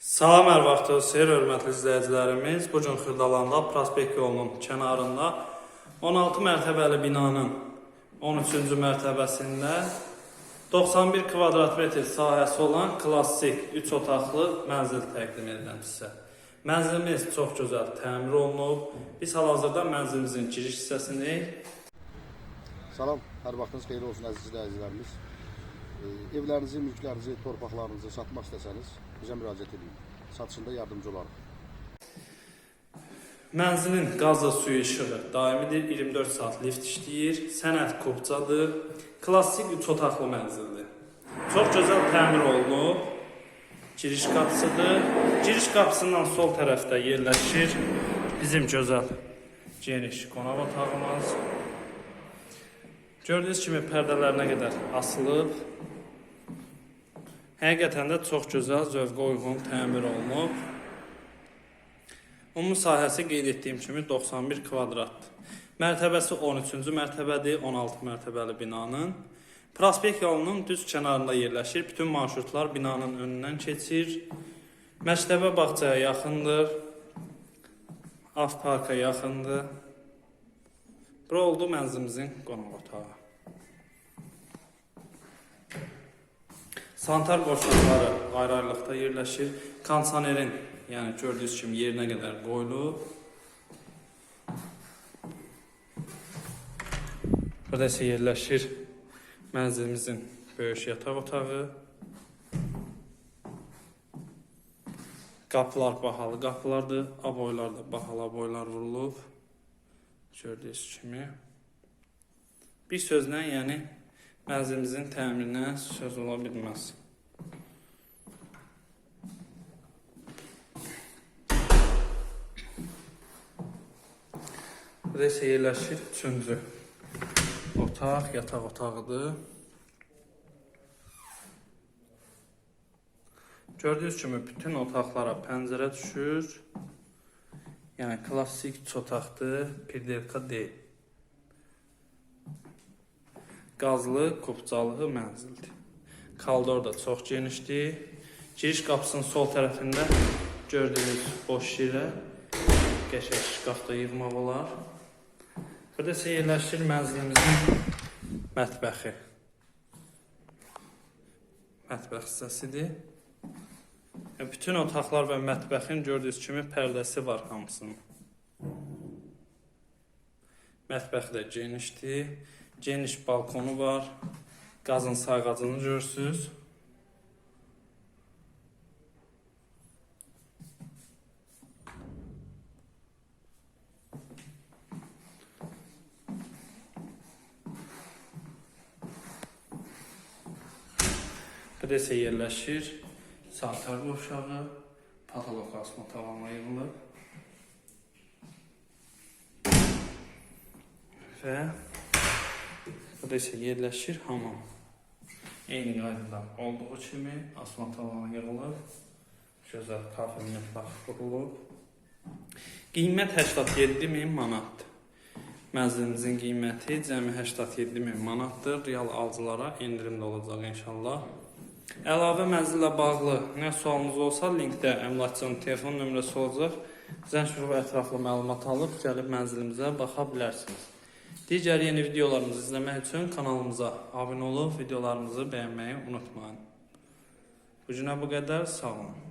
Salam hər vaxtınız xeyir, hörmətli izləyicilərimiz. Bu gün Xırdalanda prospekt yolunun kənarında 16 mərtəbəli binanın 13-cü mərtəbəsində 91 kvadrat metr sahəsi olan klassik 3 otaqlı mənzil təqdim edirəm sizə. Mənzilimiz çox gözəl təmir olunub. Biz hal-hazırda mənzilimizin giriş hissəsindəyik. Salam, hər vaxtınız xeyir olsun əziz izləyicilərimiz. Evlərinizi, mülklərinizi, torpaqlarınızı satmaq istəsəniz bizə müraciət edin. Satışında yardımcı olarıq. Mənzilin qazı suyu işığı daimidir, 24 saat lift işləyir, sənəd kopcadır, klassik 3 otaqlı mənzildir. Çox gözəl təmir olunub. Giriş qapısıdır. Giriş qapısından sol tərəfdə yerləşir bizim gözəl geniş qonaq otağımız. Gördüyünüz kimi pərdələrinə qədər asılıb. Həqiqətən də çox gözəl, zövqə uyğun təmir olunub. Ümumi sahəsi qeyd etdiyim kimi 91 kvadratdır. Mərtəbəsi 13-cü mərtəbədir, 16 mərtəbəli binanın. Prospekt yolunun düz kənarında yerləşir. Bütün marşrutlar binanın önündən keçir. Məktəbə bağçaya yaxındır. Af parka yaxındır. Bura oldu mənzilimizin qonaq otağı. Sanitar qoşulları ayrı-ayrılıqda yerləşir. Kondisionerin, yəni gördüyünüz kimi yerinə qədər qoyulub. Burada isə yerləşir mənzilimizin böyük yataq otağı. Qapılar bahalı qapılardır. Aboylar da bahalı aboylar vurulub. Gördüyünüz kimi. Bir sözlə, yəni mənzilimizin təmirinə söz ola bilməz. Burada isə yerləşir üçüncü otaq, yataq otağıdır. Gördüyünüz kimi bütün otaqlara pəncərə düşür. Yəni klassik üç otaqdır, pirdelka deyil. Qazlı, kupcalı mənzildir. Koridor da çox genişdir. Giriş qapısının sol tərəfində gördüyünüz boş yerə qəşəng şkafda yığmaq olar. Burada isə yerləşir mənzilimizin mətbəxi. Mətbəx hissəsidir. Bütün otaqlar və mətbəxin gördüyünüz kimi pərdəsi var hamısının. Mətbəx də genişdir. Geniş balkonu var. Qazın sayğacını görürsüz. Burada isə yerləşir sanitar qovşağı, patolog asma tamamına yığılıb. Və burada isə yerləşir hamam. Eyni qaydada olduğu kimi asma tavana yığılıb. Gözəl kafel mətbəx qurulub. Qiymət 87 min manatdır. Mənzilimizin qiyməti cəmi 87 min manatdır. Real alıcılara endirim də olacaq inşallah. Əlavə mənzillə bağlı nə sualınız olsa, linkdə əmlakçının telefon nömrəsi olacaq. Zəng vurub ətraflı məlumat alıb gəlib mənzilimizə baxa bilərsiniz. Digər yeni videolarımızı izləmək üçün kanalımıza abunə olub videolarımızı bəyənməyi unutmayın. Bu günə bu qədər. Sağ olun.